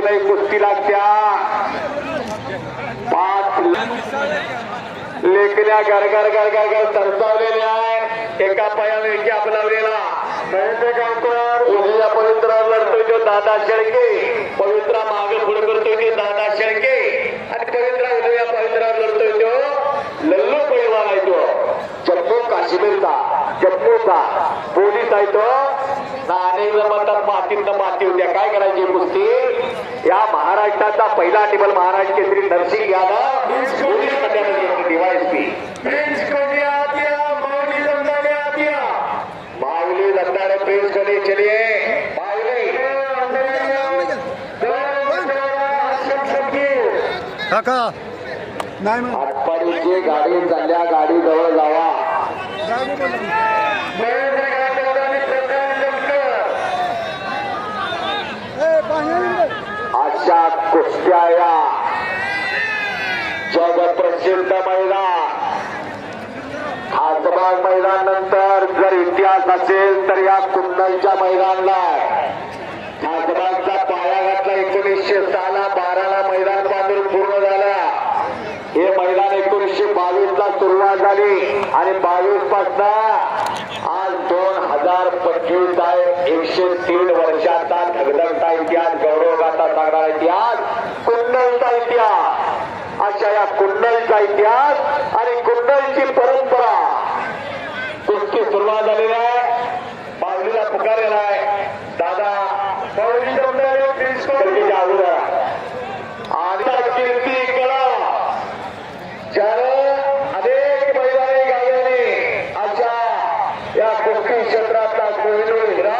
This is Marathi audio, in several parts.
कुटुंबियांच्या वतीने कुस्ती लागत्या. पाच लेखल्या गरगर गरगर गर सरसावलेल्या आहे एका पायाने एकी आपलावलेला महेंद्र गावकर म्हणजे उजव्या पवित्रा लढतोय तो दादा शेळके. पवित्रा माग पुढे करतोय ते दादा शेळके. आणि पवित्रा उजव्या पवित्रावर लढतोय तो लल्लू पैलवान आहे तो. जम्मू काश्मीरचा जम्मूचा पोलीस आहे तो. ना अनेक जण म्हणतात मातीत माती होत्या. काय करायची कुस्ती? या महाराष्ट्राचा पहिला table Maharashtra Kesari Narsingh Yadav DYSP Mauli Dattade prince कधी चलिए माऊली. काका नाही मग आटपाडीची गाडी चालल्या गाडी जवळ जावा. अशा कुस्त्या या जगप्रसिद्ध मैदान. हातबाग मैदान नंतर जर इतिहास असेल तर या कुंडलच्या मैदानला. हातबागचा पाया घातला एकोणीसशे सहाला बाराला मैदान बांधून पूर्ण झाला. हे मैदान एकोणीसशे बावीस ला सुरुवात झाली आणि बावीस पासन हजार एकशे तीन वर्षाचा धगधगता इतिहास गौरवगाचा सांगणारा इतिहास कुंडलचा इतिहास अशा या कुंडलचा इतिहास आणि कुंडलची परंपरा. कुस्ती सुरुवात झालेली आहे बाजूला पुकारलेला आहे दादा कीर्तीच्या अगोदर आणि कीर्ती कला ज्यानं अनेक मैदानी गाड्याने अशा या कुस्ती क्षेत्रातला कोहिनूर हिरा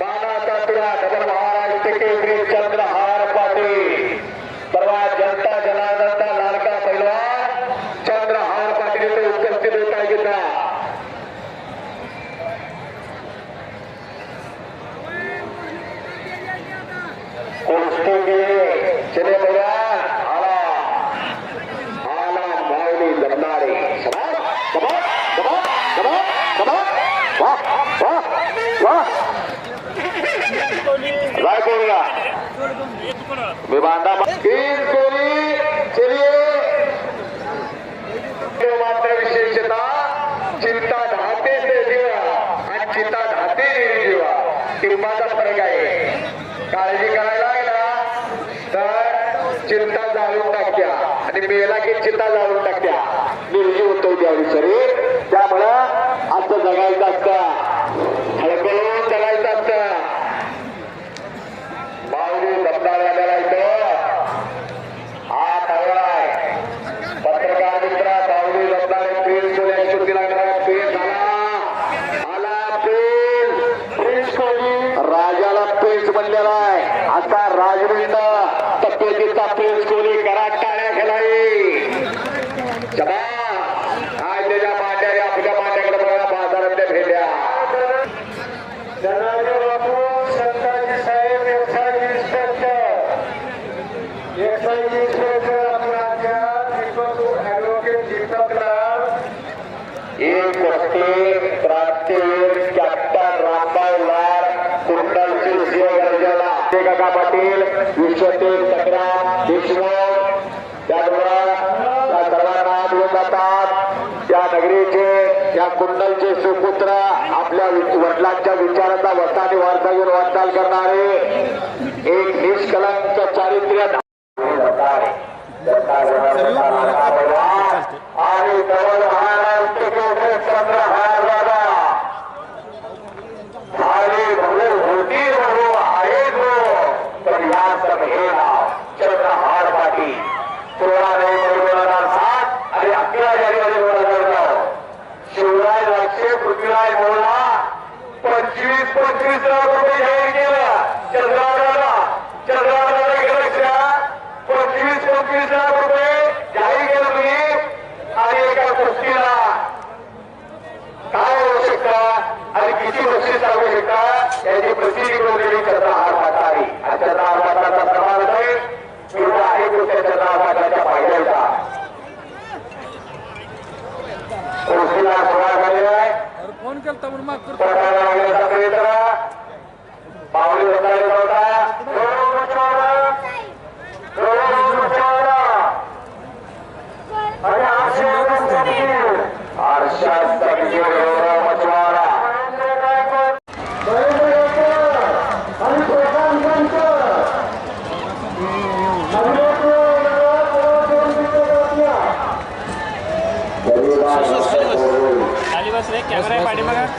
मानाचा तुरा डबल महाराष्ट्र केसरी चंद्रहार पाटील परवा जनता जनार्दनचा लाडका पैलवान चंद्रहार पाटील इथे उपस्थित होत आहे घेतला कुस्ती चले भैया आला आला माऊली जमणारे समाज समाज समाज समाज समाज वाह वाह वाह राय बोलगा मी बांधा तीन कोली चलिए मात्र विशेषता चिंता धाते ते जीवा आणि चिंता धाते जीवा टिंबाचा फरक आहे काळजी करायला लागला तर चिंता जाळून टाकत्या आणि मेला की चिंता लावून टाकत्या. निर्जीव होतो द्यावी शरीर एक वस्ती क्रांतीवीर कॅप्टन रामभाऊ लाड कुंडलची सिंह ते काका पाटील विश्वतेज संग्राम देशमुख सर्वांना जातात त्या नगरीचे या कुंडलचे सुपुत्र आपल्या वडिलांच्या विचाराचा वसाने वारसा घेऊन वाटचाल करणारे एक निष्कलंक चारित्र्य आणि जवळ नाही बोला पंचवीस पंचवीस लाख रुपये जाहीर केला. चंद्राला चंद्राला इकडच्या पंचवीस पंचवीस लाख रुपये जाहीर केलं तुम्ही. आणि एका कुस्तीला काय होऊ शकता? आणि किती बक्षीस लागू शकता? याची प्रतिनिधी करता हा साकारी आणि त्याचा हा ಕೊಡ್ತಾ ಹುಡುಮ ಕೊಡ್ತಾ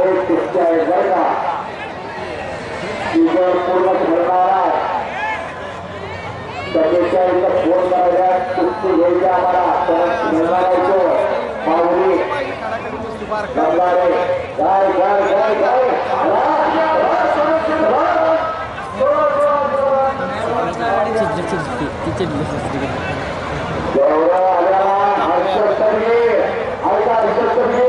आहे तितक्या वेगांना तिथं पूर्ण ठरणारा सभेच्या इथं फोन करायला तुमची घ्यायची आम्हाला परत निर्माणायचो माऊली गंगारे गाय गाय गाय गाय गौरव आल्याला हर्षद करणे हर्षद करणे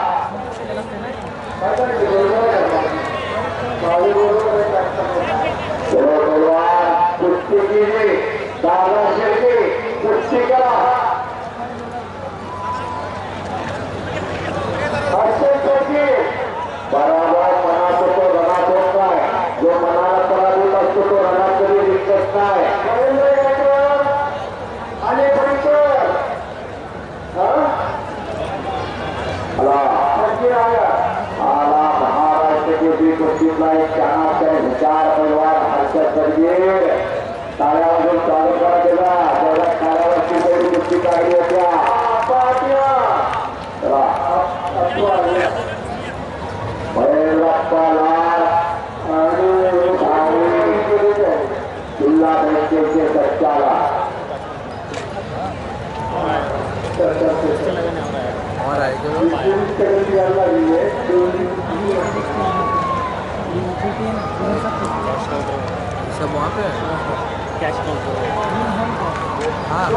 सब वहाँ पे है? कॅश काउंटर हाँ।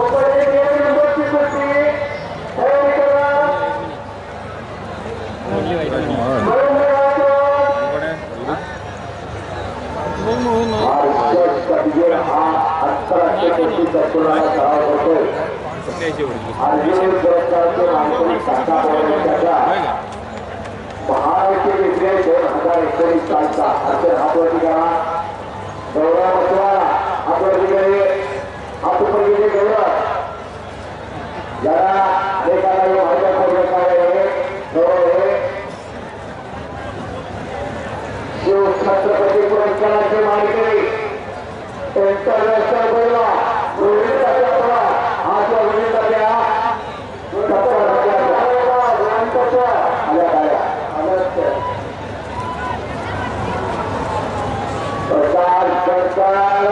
महाराष्ट्र विजय दोन हजार एकोणीस सालचा हातवरती करा गौरव बसवाला हातवरती करे हात उपर गेले. गौरव जरा एखादा माहिती करून आहे गौरव हे शिव छत्रपती पुरस्काराचे मानकरी इंटरनॅशनल बोलवा रोहित तात्या हा जो रोहित तात्या सरकार सरकार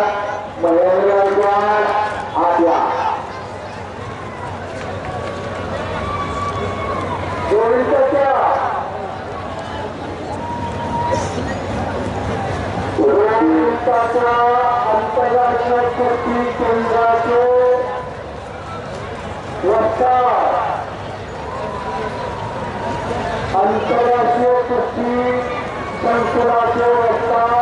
महेंद्र आद्या गोविंदाच्या गोविंदाच्या आंतरराष्ट्रीय कुस्ती केंद्राचे वक्ता आंतरराष्ट्रीय कुस्ती संकुलाचे वक्ता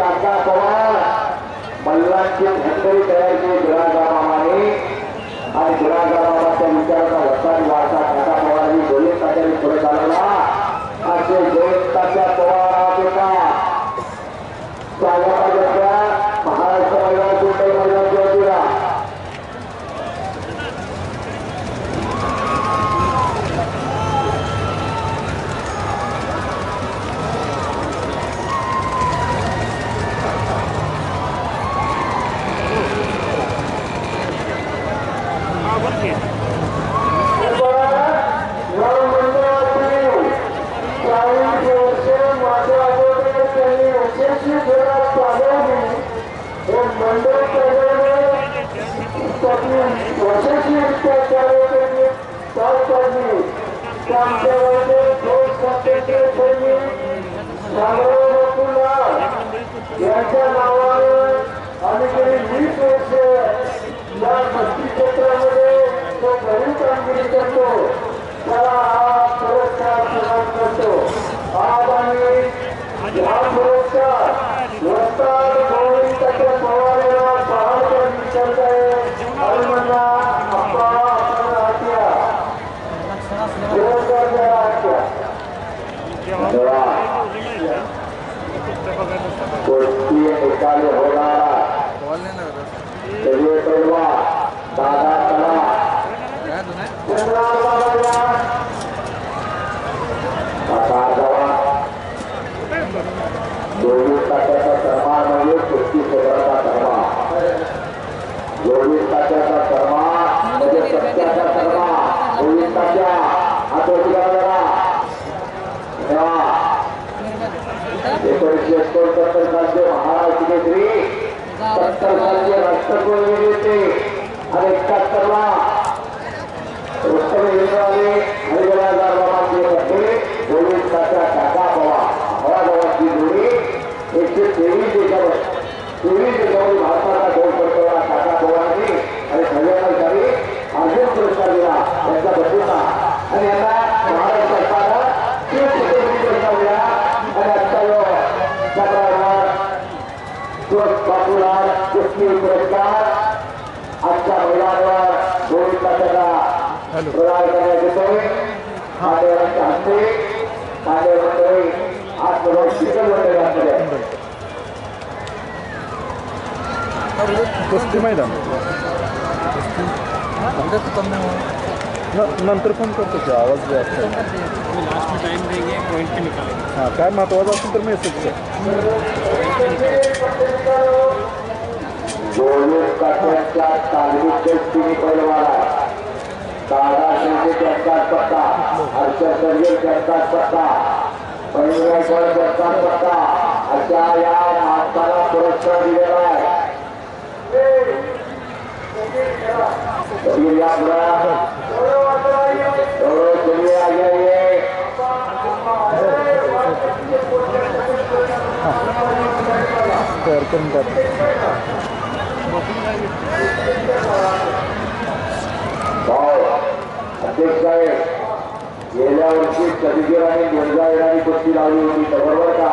काका पवार. मल्लांची झंडरी तयार केली विराजा आणि विराजा विचाराचा वस्तानी वारसा काका पवारांनी गोयंताच्या पुढे चालवला. असे गोविंदाच्या पवारापेक्षा स्वागताच्या सरकारचे राष्ट्रकुल नेते आणि एकाहत्तरला उत्तम इंद्राने हरिवरा बाबांचे पत्नी गोविंद तात्या काका पवार जोडी एकशे तेवीस देशावर तेवीस देशामध्ये भारताला गोल करतोला काका पवारांनी आणि सगळ्यांना अर्जुन पुरस्कार दिला. त्यांच्या बंधूंना आणि यांना महाराष्ट्र सरकारनं तीन चित्रपती पुरस्कार दिला आणि आजचा जो चक्रावर बापूलाल पुरस्कार आजच्या महिलांवर गोविंद तात्याला प्रदान करण्यात येतोय. मान्यवरांच्या हस्ते मान्यवर मंडळी आज सर्व शिक्षण मंडळी मैदान नंतर फोन करतो की आवाज जे असतो. लास्ट में टाइम देंगे पॉइंट पे निकालेंगे हां काय महत्वाचं असेल तर मेसेज कर चोवीस तासांच्या तालमीचे तिन्ही पैलवान दादा शिंदे त्यांचाच पत्ता हर्षद सर्वे त्यांचाच पत्ता पैलवान त्यांचाच पत्ता अशा या माणसाला पुरस्कार दिलेला आहे कबीर या बुरा एवढं चलिए आगे आइए तयार करून टाक भाऊ अध्यक्ष साहेब गेल्या वर्षी कधीगीर आणि गुंजा येणारी कुस्ती लावली होती तर बरोबर का?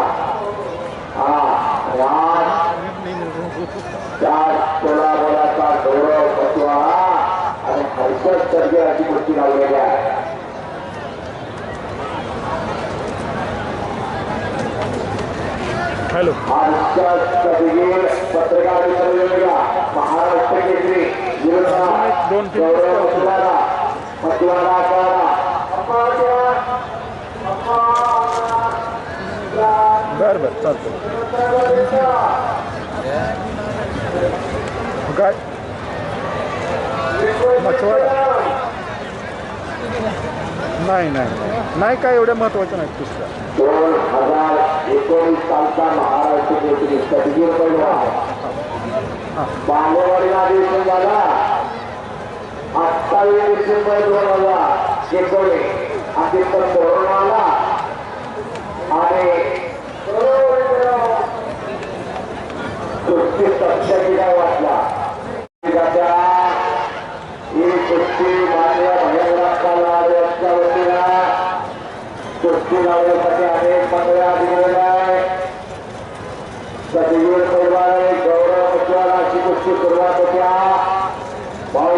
हा आणि सोळा बोलाचा गौरव बसवा आणि हर्षद सर्जेराची कुस्ती लावलेली आहे. हॅलो. हर्षद कधीगीर पत्रकार महाराष्ट्र केसरी दोन तीन बर बसवाला चालतं काय मछवाडा नाही नाही नाही. काय एवढ्या महत्वाचं नाहीत पुस्तक दोन हजार एकोणीस सालचा महाराष्ट्र केसरी पहिला बालेवाडी अधिवेशन झाला अठ्ठावीस डिसेंबर दोन हजार एकोणीस अखेर तर कोरोना आला आणि कुस्ती सत्याची काय वाटला त्याच्या ही कुस्ती मान्य भयंकराला रस्त्या वतीला कुस्ती लावण्यासाठी अनेक मंडळ्या दिलेल्या आहे सजीवर परिवाराने गौरव उज्ज्वल अशी कुस्ती सुरुवात होत्या भाऊ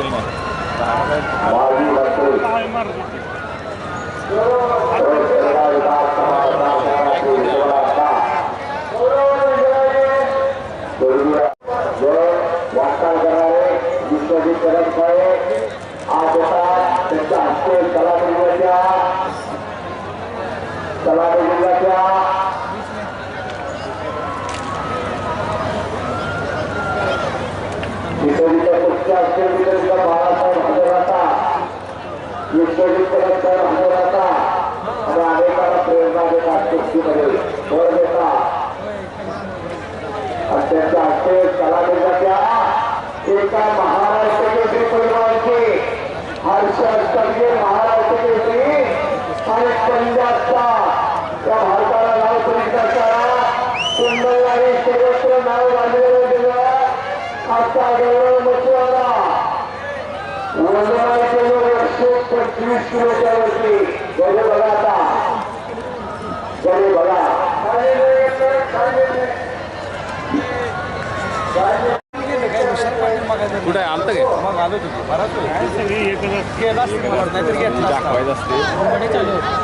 قلنا. राहतात विश्वजित करंजभाई हजर राहतात आणि अनेकांना प्रेरणा देतात कुस्तीमध्ये भर देतात एकशे पंचवीस किलोच्या वरती गौरव बघा आता गौरव बघा कुठे आलतं काय मग आलो तुम्ही बराच गेला असतं मला वाटतं, नाहीतर घेतला असता. दाखवायचं असते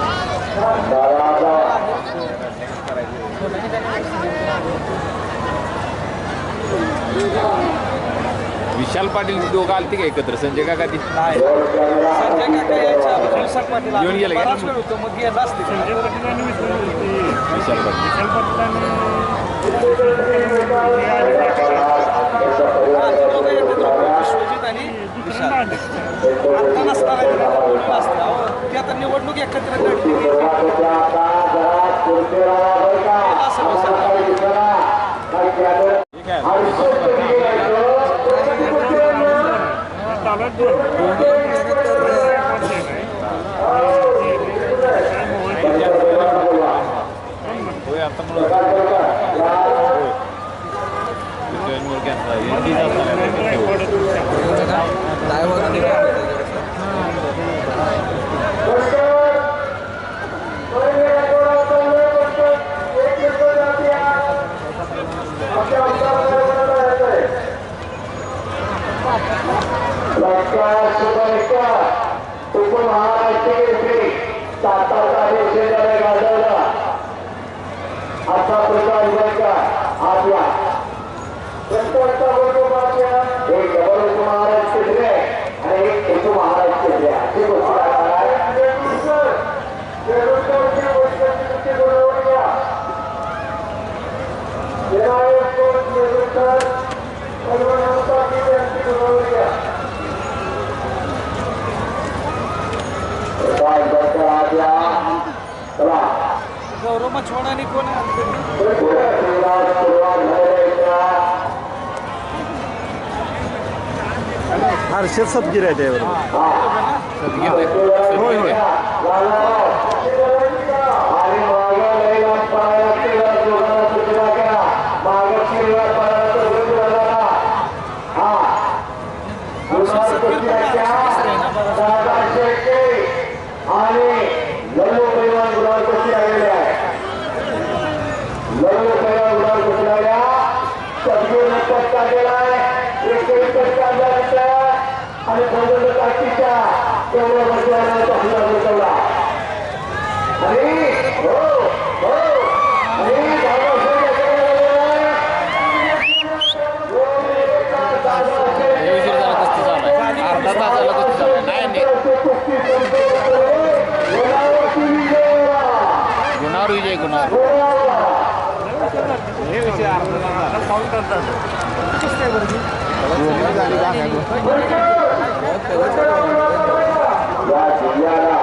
विशाल पाटील दोघं आलते का एकत्र संजय काका ती संजय काका यायच्या अगोदर विशाल पाटील. येऊन गेले का? बराच वेळ होतो मग गेला असते विशाल पाटील हा, ते दोघं एकत्र होते, विश्वजित आणि विशाल आता नसताना ते असतं. अहो, ते आता निवडणूक एकत्र लढली गेला विशाल. होय आता म्हणून होय. जयंत मुरग्यांचा एनडीचा झाला आपला एक डबल उपमहाराष्ट्र केसरी आहे आणि एक उपमहाराष्ट्र केसरी आहे अशी गोष्ट चला गौरव मछवाडा आणि कोण आहे? हर्षद सदगीर आहे त्यावर होय होय आणि मागं लई लांब पळायला लागते, जरा दोघांना सुटला का? मागं शिरवाय पळायला तर होईल बघा. हा. गुलाब कुस्त्याच्या दादा शेळके आणि लल्लू पैलवान गुलाब कुस्ती लागलेले आहे. लल्लू पैलवान गुलाब कुस्ती लागल्या. सदगीरनं पट काढलेला आहे. एकही पट काढला तिथं. आणि भोजन टाकीच्या तेवढ्या बसवायला चांगला बसवला आणि हो हो आणि लय उशीर झाला कुस्ती चालू आहे अर्धा तास झाला कुस्ती चालू आहे नाही नाही गुणावर विजय गुणावर या जिल्ह्याला